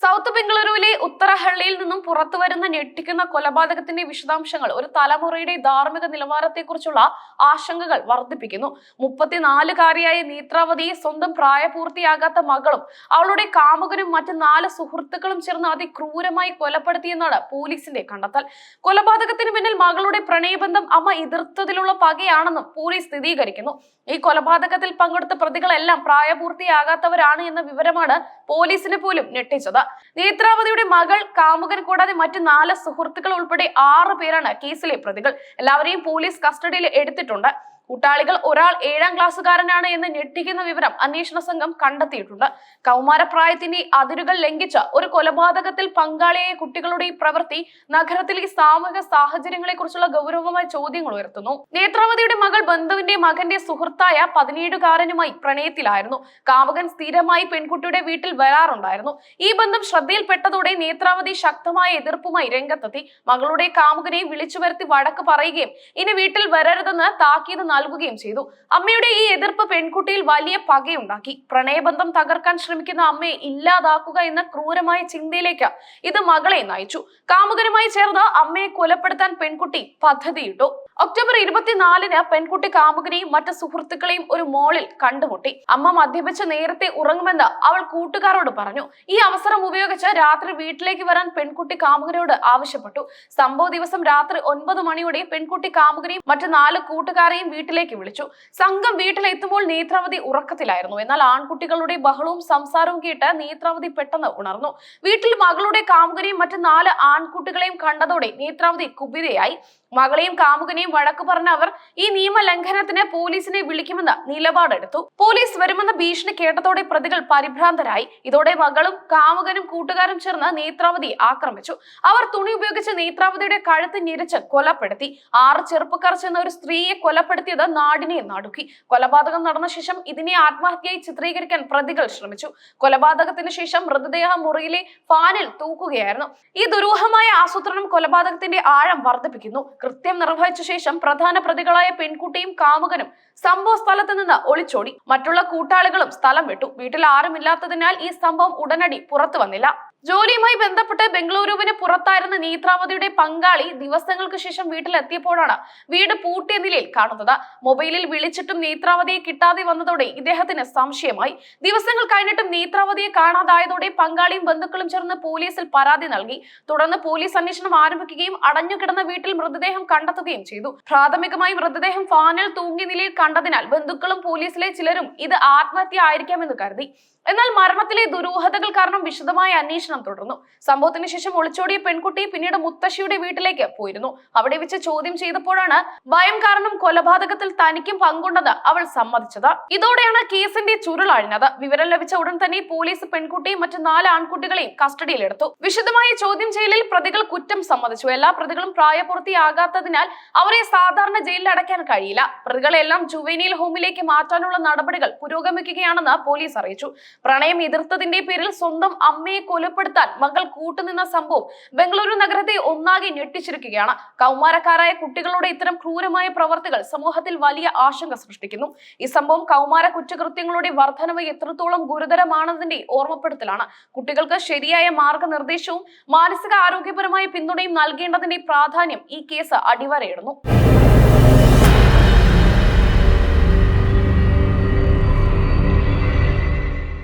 South ബംഗളൂരുവിലെ ഉത്തരഹള്ളിയിൽ നിന്നും പുറത്തു വരുന്ന ഞെട്ടിക്കുന്ന കൊലപാതകത്തിന്റെ വിശദാംശങ്ങൾ ഒരു തലമുറയുടെ ധാർമ്മിക നിലവാരത്തെക്കുറിച്ചുള്ള ആശങ്കകൾ വർദ്ധിപ്പിക്കുന്നു. മുപ്പത്തിനാലുകാരിയായ നേത്രാവതി സ്വന്തം പ്രായപൂർത്തിയാകാത്ത മകളും അവളുടെ കാമുകനും മറ്റു നാല് സുഹൃത്തുക്കളും ചേർന്ന് അതിക്രൂരമായി കൊലപ്പെടുത്തിയെന്നാണ് പോലീസിന്റെ കണ്ടെത്തൽ. കൊലപാതകത്തിന് പിന്നിൽ മകളുടെ പ്രണയബന്ധം അമ്മ എതിർത്തതിലുള്ള പകയാണെന്നും പോലീസ് സ്ഥിരീകരിക്കുന്നു. ഈ കൊലപാതകത്തിൽ പങ്കെടുത്ത പ്രതികളെല്ലാം പ്രായപൂർത്തിയാകാത്തവരാണ് എന്ന വിവരമാണ് പോലീസിനെ പോലും ഞെട്ടിച്ചത്. നേത്രാവതിയുടെ മകൾ കാമുകൻ കൂടാതെ മറ്റ് നാല് സുഹൃത്തുക്കൾ ഉൾപ്പെടെ ആറ് പേരാണ് കേസിലെ പ്രതികൾ. എല്ലാവരെയും പോലീസ് കസ്റ്റഡിയിൽ എടുത്തിട്ടുണ്ട്. കൂട്ടാളികൾ ഒരാൾ ഏഴാം ക്ലാസ്സുകാരനാണ് എന്ന് ഞെട്ടിക്കുന്ന വിവരം അന്വേഷണ സംഘം കണ്ടെത്തിയിട്ടുണ്ട്. കൗമാരപ്രായത്തിന്റെ അതിരുകൾ ലംഘിച്ച ഒരു കൊലപാതകത്തിൽ പങ്കാളിയായ കുട്ടികളുടെ ഈ പ്രവൃത്തി നഗരത്തിലെ സാമൂഹിക സാഹചര്യങ്ങളെ കുറിച്ചുള്ള ഗൗരവമായ ചോദ്യങ്ങൾ ഉയർത്തുന്നു. നേത്രാവതിയുടെ മകൾ ബന്ധുവിന്റെ മകന്റെ സുഹൃത്തായ പതിനേഴുകാരനുമായി പ്രണയത്തിലായിരുന്നു. കാമുകൻ സ്ഥിരമായി പെൺകുട്ടിയുടെ വീട്ടിൽ വരാറുണ്ടായിരുന്നു. ഈ ബന്ധം ശ്രദ്ധയിൽപ്പെട്ടതോടെ നേത്രാവതി ശക്തമായ എതിർപ്പുമായി രംഗത്തെത്തി. മകളുടെ കാമുകനെ വിളിച്ചു വരുത്തി വഴക്ക് പറയുകയും ഇനി വീട്ടിൽ വരരുതെന്ന് താക്കീത് നൽകുകയും ചെയ്തു. അമ്മയുടെ ഈ എതിർപ്പ് പെൺകുട്ടിയിൽ വലിയ പകയുണ്ടാക്കി. പ്രണയബന്ധം തകർക്കാൻ ശ്രമിക്കുന്ന അമ്മയെ ഇല്ലാതാക്കുക എന്ന ക്രൂരമായ ചിന്തയിലേക്ക് ഇത് മകളെ നയിച്ചു. കാമുകനുമായി ചേർന്ന് അമ്മയെ കൊലപ്പെടുത്താൻ പെൺകുട്ടി പദ്ധതിയിട്ടു. ഒക്ടോബർ ഇരുപത്തിനാലിന് പെൺകുട്ടി കാമുകനെയും മറ്റു സുഹൃത്തുക്കളെയും ഒരു മോളിൽ കണ്ടുമുട്ടി. അമ്മ മദ്യപിച്ച് നേരത്തെ ഉറങ്ങുമെന്ന് അവൾ കൂട്ടുകാരോട് പറഞ്ഞു. ഈ അവസരം ഉപയോഗിച്ച് രാത്രി വീട്ടിലേക്ക് വരാൻ പെൺകുട്ടി കാമുകനോട് ആവശ്യപ്പെട്ടു. സംഭവ ദിവസം രാത്രി ഒൻപത് മണിയോടെ പെൺകുട്ടി കാമുകനെയും മറ്റു നാല് കൂട്ടുകാരെയും വീട്ടിലേക്ക് വിളിച്ചു. സംഘം വീട്ടിലെത്തുമ്പോൾ നേത്രാവതി ഉറക്കത്തിലായിരുന്നു. എന്നാൽ ആൺകുട്ടികളുടെ ബഹളവും സംസാരവും കേട്ട് നേത്രാവതി പെട്ടെന്ന് ഉണർന്നു. വീട്ടിൽ മകളുടെ കാമുകനെയും മറ്റു നാല് ആൺകുട്ടികളെയും കണ്ടതോടെ നേത്രാവതി കുപിതയായി മകളെയും കാമുകനെയും വഴക്കു പറഞ്ഞ അവർ ഈ നിയമ ലംഘനത്തിന് പോലീസിനെ വിളിക്കുമെന്ന് നിലപാടെടുത്തു. പോലീസ് വരുമെന്ന ഭീഷണി കേട്ടതോടെ പ്രതികൾ പരിഭ്രാന്തരായി. ഇതോടെ മകളും കാമുകനും കൂട്ടുകാരും ചേർന്ന് നേത്രാവതി ആക്രമിച്ചു. അവർ തുണി ഉപയോഗിച്ച് നേത്രാവതിയുടെ കഴുത്ത് ഞെരിച്ച് കൊലപ്പെടുത്തി. ആറ് ചെറുപ്പക്കാർ ചെന്ന ഒരു സ്ത്രീയെ കൊലപ്പെടുത്തിയത് നാടിനെ നടുക്കി. കൊലപാതകം നടന്ന ശേഷം ഇതിനെ ആത്മഹത്യയായി ചിത്രീകരിക്കാൻ പ്രതികൾ ശ്രമിച്ചു. കൊലപാതകത്തിന് ശേഷം മൃതദേഹം മുറിയിലെ ഫാനിൽ തൂക്കുകയായിരുന്നു. ഈ ദുരൂഹമായ ആസൂത്രണം കൊലപാതകത്തിന്റെ ആഴം വർദ്ധിപ്പിക്കുന്നു. കൃത്യം നിർവഹിച്ച ശേഷം പ്രധാന പ്രതികളായ പെൺകുട്ടിയും കാമുകനും സംഭവ സ്ഥലത്ത് നിന്ന് ഒളിച്ചോടി. മറ്റുള്ള കൂട്ടാളികളും സ്ഥലം വിട്ടു. വീട്ടിൽ ആരുമില്ലാത്തതിനാൽ ഈ സംഭവം ഉടനടി പുറത്തു വന്നില്ല. ജോലിയുമായി ബന്ധപ്പെട്ട് ബംഗളൂരുവിന് പുറത്തായിരുന്ന നേത്രാവതിയുടെ പങ്കാളി ദിവസങ്ങൾക്ക് ശേഷം വീട്ടിലെത്തിയപ്പോഴാണ് വീട് പൂട്ടിയ നിലയിൽ കാണുന്നത്. മൊബൈലിൽ വിളിച്ചിട്ടും നേത്രാവതിയെ കിട്ടാതെ വന്നതോടെ ഇദ്ദേഹത്തിന് സംശയമായി. ദിവസങ്ങൾ കഴിഞ്ഞിട്ടും നേത്രാവതിയെ കാണാതായതോടെ പങ്കാളിയും ബന്ധുക്കളും ചേർന്ന് പോലീസിൽ പരാതി നൽകി. തുടർന്ന് പോലീസ് അന്വേഷണം ആരംഭിക്കുകയും അടഞ്ഞുകിടന്ന വീട്ടിൽ മൃതദേഹം കണ്ടെത്തുകയും ചെയ്തു. പ്രാഥമികമായി മൃതദേഹം ഫാനിൽ തൂങ്ങിയ നിലയിൽ കണ്ടതിനാൽ ബന്ധുക്കളും പോലീസിലെ ചിലരും ഇത് ആത്മഹത്യ ആയിരിക്കാമെന്ന് കരുതി. എന്നാൽ മരണത്തിലെ ദുരൂഹതകൾ കാരണം വിശദമായ അന്വേഷണം തുടർന്നു. സംഭവത്തിന് ശേഷം ഒളിച്ചോടിയ പെൺകുട്ടി പിന്നീട് മുത്തശ്ശിയുടെ വീട്ടിലേക്ക് പോയിരുന്നു. അവിടെ വെച്ച് ചോദ്യം ചെയ്തപ്പോഴാണ് ഭയം കാരണം കൊലപാതകത്തിൽ തനിക്കും പങ്കുണ്ടെന്ന് അവൾ സമ്മതിച്ചത്. ഇതോടെയാണ് കേസിന്റെ ചുരുളഴിഞ്ഞത് വിവരം ലഭിച്ച ഉടൻ തന്നെ പോലീസ് പെൺകുട്ടിയും മറ്റു നാല് ആൺകുട്ടികളെയും കസ്റ്റഡിയിലെടുത്തു. വിശദമായ ചോദ്യം ചെയ്യലിൽ പ്രതികൾ കുറ്റം സമ്മതിച്ചു. എല്ലാ പ്രതികളും പ്രായപൂർത്തിയാകാത്തതിനാൽ അവരെ സാധാരണ ജയിലിൽ അടയ്ക്കാൻ കഴിയില്ല. പ്രതികളെല്ലാം ജുവൈനിയൽ ഹോമിലേക്ക് മാറ്റാനുള്ള നടപടികൾ പുരോഗമിക്കുകയാണെന്ന് പോലീസ് അറിയിച്ചു. പ്രണയം എതിർത്തതിന്റെ പേരിൽ സ്വന്തം അമ്മയെ കൊലപ്പെടുത്താൻ മകൾ കൂട്ടുനിന്ന സംഭവം ബംഗളൂരു നഗരത്തെ ഒന്നാകെ ഞെട്ടിച്ചിരിക്കുകയാണ്. കൗമാരക്കാരായ കുട്ടികളുടെ ഇത്തരം ക്രൂരമായ പ്രവർത്തികൾ സമൂഹത്തിൽ വലിയ ആശങ്ക സൃഷ്ടിക്കുന്നു. ഈ സംഭവം കൗമാര കുറ്റകൃത്യങ്ങളുടെ വർധനവ് എത്രത്തോളം ഗുരുതരമാണെന്നതിന്റെ ഓർമ്മപ്പെടുത്തലാണ്. കുട്ടികൾക്ക് ശരിയായ മാർഗനിർദ്ദേശവും മാനസിക ആരോഗ്യപരമായ പിന്തുണയും നൽകേണ്ടതിന്റെ പ്രാധാന്യം ഈ കേസ് അടിവരയിടുന്നു.